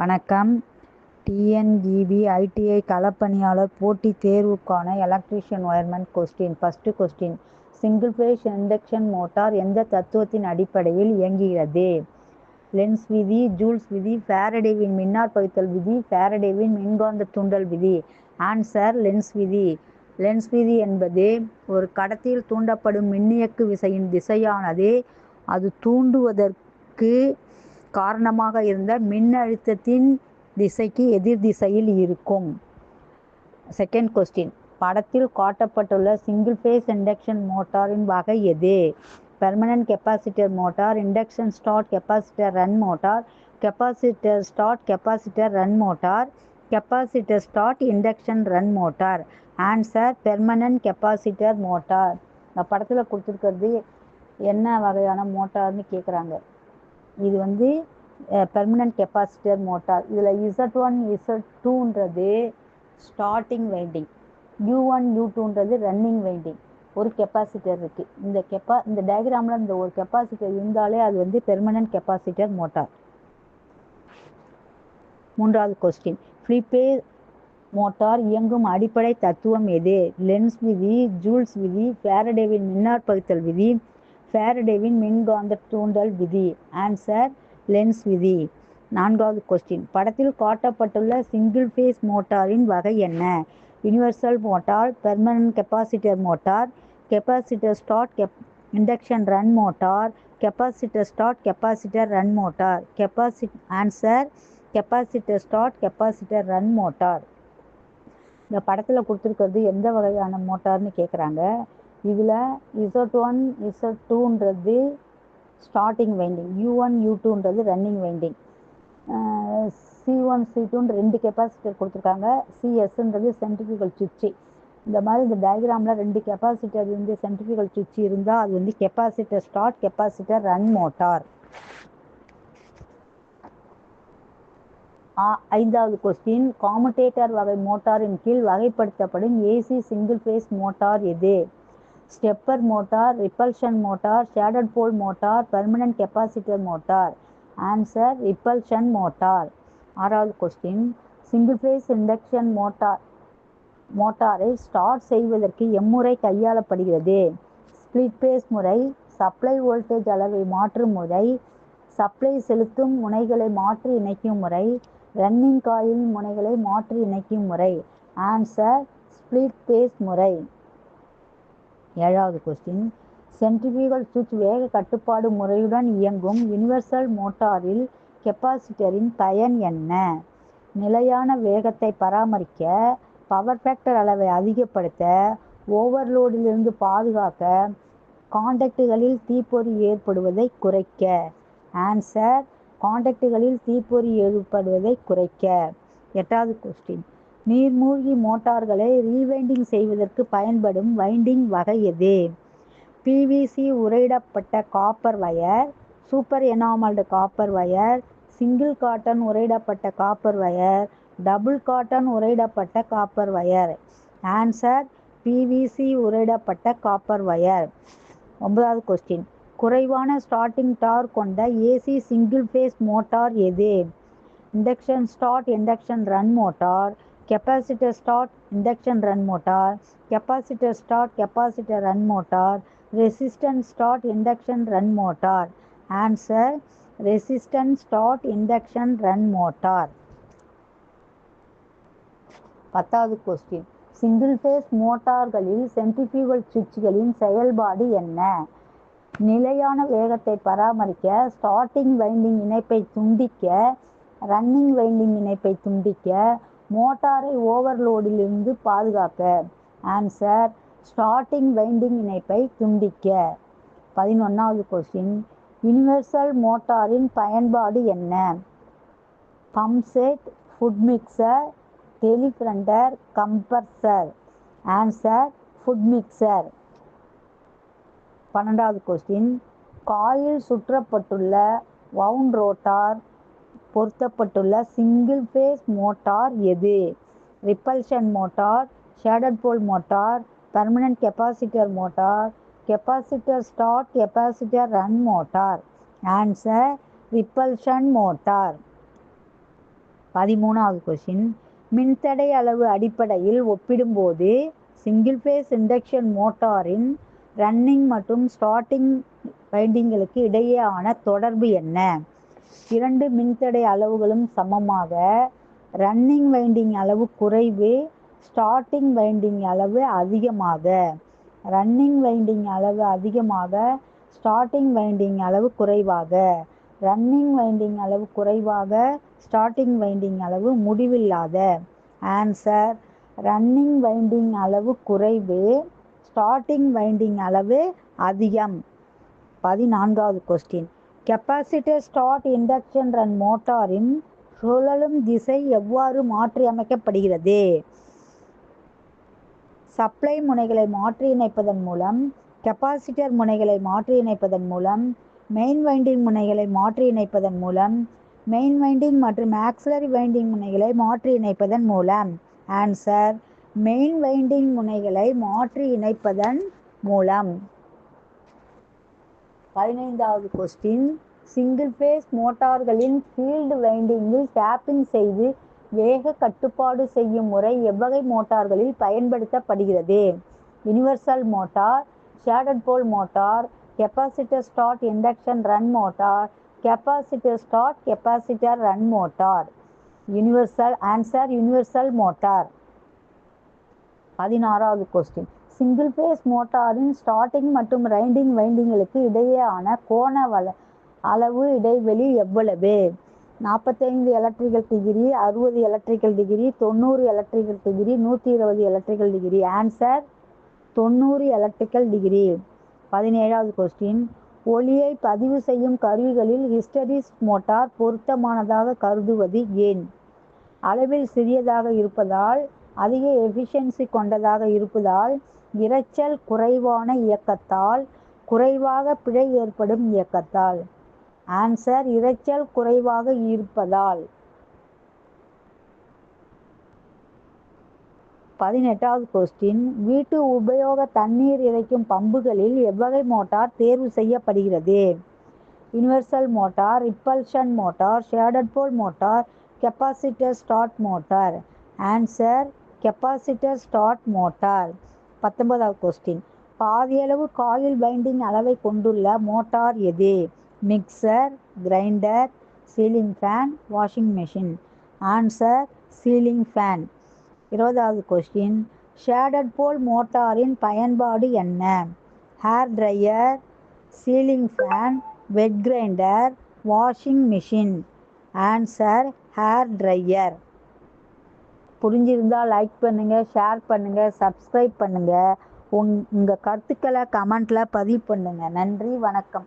வணக்கம். டிஎன்ஜிபி ஐடிஐ களப்பணியாளர் போட்டித் தேர்வுக்கான electrician wireman question first question single phase induction motor எந்த தத்துவத்தின் அடிப்படையில் இயங்குகிறது? லென்ஸ் விதி ஜூல்ஸ் விதி ஃபேரடேவின் மின்னாற்பகுத்தல் பகுத்தல் விதி ஃபேரடேவின் மின்காந்த தூண்டல் விதி. ஆன்சர் லென்ஸ் விதி. லென்ஸ் விதி என்பது ஒரு கடத்தியில் தூண்டப்படும் மின்னியக்கு விசையின் திசையானது. அது தூண்டுவதற்கு காரணமாக இருந்த மின்னழுத்தத்தின் திசைக்கு எதிர் திசையில் இருக்கும். செகண்ட் கொஸ்டின் படத்தில் காட்டப்பட்டுள்ள சிங்கிள் ஃபேஸ் இண்டக்ஷன் மோட்டாரின் வகை எது? Permanent capacitor motor induction start capacitor run motor capacitor start capacitor run motor capacitor start induction run motor answer permanent capacitor motor இந்த படத்தில் கொடுத்துருக்கிறது என்ன வகையான மோட்டார்னு கேட்குறாங்க இது வந்து பெர்மனன்ட் கெப்பாசிட்டர் மோட்டார் இதில் Z one Z டூன்றது starting winding U one U டூன்றது running winding ஒரு கெப்பாசிட்டர் இருக்குது இந்த கெப்பா இந்த டயக்ராமில் இந்த ஒரு கெப்பாசிட்டர் இருந்தாலே அது வந்து பெர்மனன்ட் கெப்பாசிட்டர் மோட்டார் மூன்றாவது கொஸ்டின் ஃப்ளிப்பே மோட்டார் இயங்கும் அடிப்படை தத்துவம் எது? லென்ஸ் விதி ஜூல்ஸ் விதி ஃபேரடேவின் மின்னார் பகுத்தல் விதி ஃபேரடேவின் மின்காந்த தூண்டல் விதி. ஆன்சர் லென்ஸ் விதி. நான்காவது கொஸ்டின் படத்தில் காட்டப்பட்டுள்ள சிங்கிள் ஃபேஸ் மோட்டாரின் வகை என்ன? Universal motor permanent capacitor motor capacitor start cap induction run motor capacitor start capacitor run motor கெப்பாசிட் answer capacitor start capacitor run motor இந்த படத்தில் கொடுத்துருக்கிறது எந்த வகையான மோட்டார்னு கேட்குறாங்க இதில் Z one Z டூன்றது starting winding U one U டூன்றது running winding C one C டூன்னு ரெண்டு கெப்பாசிட்டர் கொடுத்துருக்காங்க. சிஎஸ்ன்றது சென்ட்ரிஃபிகல் சுவிட்சு. இந்த மாதிரி இந்த டயக்ராமில் ரெண்டு கெப்பாசிட்டர் இருந்து சென்ட்ரிஃபிகல் சுவிட்சு இருந்தால் அது வந்து capacitor start capacitor run motor ஐந்தாவது கொஸ்டின் காமுடேட்டர் வகை மோட்டாரின் கீழ் வகைப்படுத்தப்படும் ஏசி சிங்கிள் ஃபேஸ் மோட்டார் எது? Stepper motor repulsion motor shaded pole motor permanent capacitor motor. Answer repulsion motor. ஆறாவது question single phase induction motor மோட்டாரை ஸ்டார்ட் செய்வதற்கு எம்முறை கையாளப்படுகிறது. ஸ்பிளிட் பேஸ் முறை சப்ளை வோல்டேஜ் அளவை மாற்றும் முறை சப்ளை செலுத்தும் முனைகளை மாற்றி இணைக்கும் முறை ரன்னிங் காயில் முனைகளை மாற்றி இணைக்கும் முறை. ஆன்சர் ஸ்பிளிட் பேஸ் முறை. ஏழாவது கொஸ்டின் சென்ட்ரிபியூகல் சுவிட்ச் வேக கட்டுப்பாடு முறையுடன் இயங்கும் யூனிவர்சல் மோட்டாரில் கெப்பாசிட்டரின் பயன் என்ன? நிலையான வேகத்தை பராமரிக்க பவர் ஃபேக்டர் அளவை அதிகப்படுத்த ஓவர்லோடிலிருந்து பாதுகாக்க காண்டக்டுகளில் தீப்பொறி ஏற்படுவதை குறைக்க. ஆன்சர் காண்டக்டுகளில் தீப்பொறி ஏற்படுவதை குறைக்க. எட்டாவது கொஸ்டின் நீர்மூழ்கி மோட்டார்களை ரீவைண்டிங் செய்வதற்கு பயன்படும் வைண்டிங் வகை எது? PVC உரையிடப்பட்ட copper wire super enamelled copper wire single cotton உரையிடப்பட்ட copper wire double cotton உரையிடப்பட்ட காப்பர் வயர். ஆன்சர் பிவிசி உரையிடப்பட்ட காப்பர் வயர். ஒன்பதாவது கொஸ்டின் குறைவான ஸ்டார்டிங் டார் கொண்ட ஏசி சிங்கிள் ஃபேஸ் மோட்டார் எது? Induction start induction run motor capacitor start induction run motor capacitor start capacitor run motor resistance start induction run motor answer resistance start induction run motor. பத்தாவது question single phase மோட்டார்களில் centrifugal சுவிட்சுகளின் செயல்பாடு என்ன? நிலையான வேகத்தை பராமரிக்க starting winding இணைப்பை துண்டிக்க running winding இணைப்பை துண்டிக்க மோட்டாரை ஓவர்லோடிலிருந்து பாதுகாக்க. ஆன்சர் ஸ்டார்டிங் வைண்டிங் இணைப்பை துண்டிக்க. பதினொன்றாவது கொஸ்டின் யூனிவர்சல் மோட்டாரின் பயன்பாடு என்ன? Pump set food mixer teleprinter compressor answer food mixer பன்னெண்டாவது கொஸ்டின் காயில் சுற்றப்பட்டுள்ள வவுண்ட் ரோட்டார் பொருத்தப்பட்டுள்ள சிங்கிள் ஃபேஸ் மோட்டார் எது? Repulsion motor shaded pole motor permanent capacitor motor capacitor start capacitor run motor answer repulsion motor பதிமூணாவது question மின்தடை அளவு அடிப்படையில் ஒப்பிடும்போது single phase induction மோட்டாரின் ரன்னிங் மற்றும் ஸ்டார்டிங் வைண்டிங்களுக்கு இடையேயான தொடர்பு என்ன? இரண்டு மின்தடை அளவுகளும் சமமாக. ரன்னிங் வைண்டிங் அளவு குறைவு ஸ்டார்டிங் வைண்டிங் அளவு அதிகமாக. ரன்னிங் வைண்டிங் அளவு அதிகமாக ஸ்டார்டிங் வைண்டிங் அளவு குறைவாக. ரன்னிங் வைண்டிங் அளவு குறைவாக ஸ்டார்டிங் வைண்டிங் அளவு முடிவில்லாத. ஆன்சர் ரன்னிங் வைண்டிங் அளவு குறைவு ஸ்டார்டிங் வைண்டிங் அளவு அதிகம். பதினான்காவது question capacitor start induction run மோட்டாரின் சுழலும் திசை எவ்வாறு மாற்றி அமைக்கப்படுகிறது சப்ளை முனைகளை மாற்றி இணைப்பதன் மூலம் கெப்பாசிட்டர் முனைகளை மாற்றி இணைப்பதன் மூலம் மெயின் வைண்டிங் முனைகளை மாற்றி இணைப்பதன் மூலம் மெயின் வைண்டிங் மற்றும் ஆக்சிலரி வைண்டிங் முனைகளை மாற்றி இணைப்பதன் மூலம். ஆன்சர் மெயின் வைண்டிங் முனைகளை மாற்றி இணைப்பதன் மூலம். பதினைந்தாவது கொஸ்டின் சிங்கிள் பேஸ் மோட்டார்களின் ஃபீல்டு வைண்டிங்கில் டேப்பிங் செய்து வேக கட்டுப்பாடு செய்யும் முறை எவ்வகை மோட்டார்களில் பயன்படுத்தப்படுகிறது? Universal motor shaded pole motor capacitor start induction run motor capacitor start capacitor run motor universal answer universal motor பதினாறாவது கொஸ்டின் சிங்கிள் ஃபேஸ் மோட்டாரின் ஸ்டார்டிங் மற்றும் ரைண்டிங் வைண்டிங்களுக்கு இடையேயான கோண வள அளவு இடைவெளி எவ்வளவு? நாற்பத்தைந்து எலக்ட்ரிக்கல் டிகிரி அறுபது எலக்ட்ரிக்கல் டிகிரி தொண்ணூறு எலக்ட்ரிக்கல் டிகிரி நூற்றி இருபது எலக்ட்ரிக்கல் டிகிரி ஆன்சர் தொண்ணூறு எலக்ட்ரிக்கல் டிகிரி பதினேழாவது கொஸ்டின் ஒளியை பதிவு செய்யும் கருவிகளில் ஹிஸ்டரிஸ் மோட்டார் பொருத்தமானதாக கருதுவது ஏன்? அளவில் சிறியதாக இருப்பதால் அதிக எஃபிஷியன்சி கொண்டதாக இருப்பதால் இரைச்சல் குறைவான இயக்கத்தால் குறைவாக பிழை ஏற்படும் இயக்கத்தால். ஆன்சர் இரைச்சல் குறைவாக இருப்பதால். பதினெட்டாவது கொஸ்டின் வீட்டு உபயோக தண்ணீர் இறைக்கும் பம்புகளில் எவ்வகை மோட்டார் தேர்வு செய்யப்படுகிறது? Universal motor repulsion motor shaded pole motor capacitor start motor answer capacitor start motor பத்தொன்பதாவது கொஸ்டின் பாதியளவு காயில் பைண்டிங் அளவை கொண்டுள்ள மோட்டார் எது? Mixer grinder ceiling fan washing machine answer ceiling fan இருபதாவது கொஸ்டின் ஷேடட் போல் மோட்டாரின் பயன்பாடு என்ன? Hair dryer ceiling fan wet grinder washing machine answer hair dryer புரிஞ்சிருந்தால் like பண்ணுங்கள் ஷேர் பண்ணுங்கள் சப்ஸ்கிரைப் பண்ணுங்கள் உங் உங்கள் கருத்துக்களை கமெண்ட்டில் பதிவு பண்ணுங்கள் நன்றி வணக்கம்.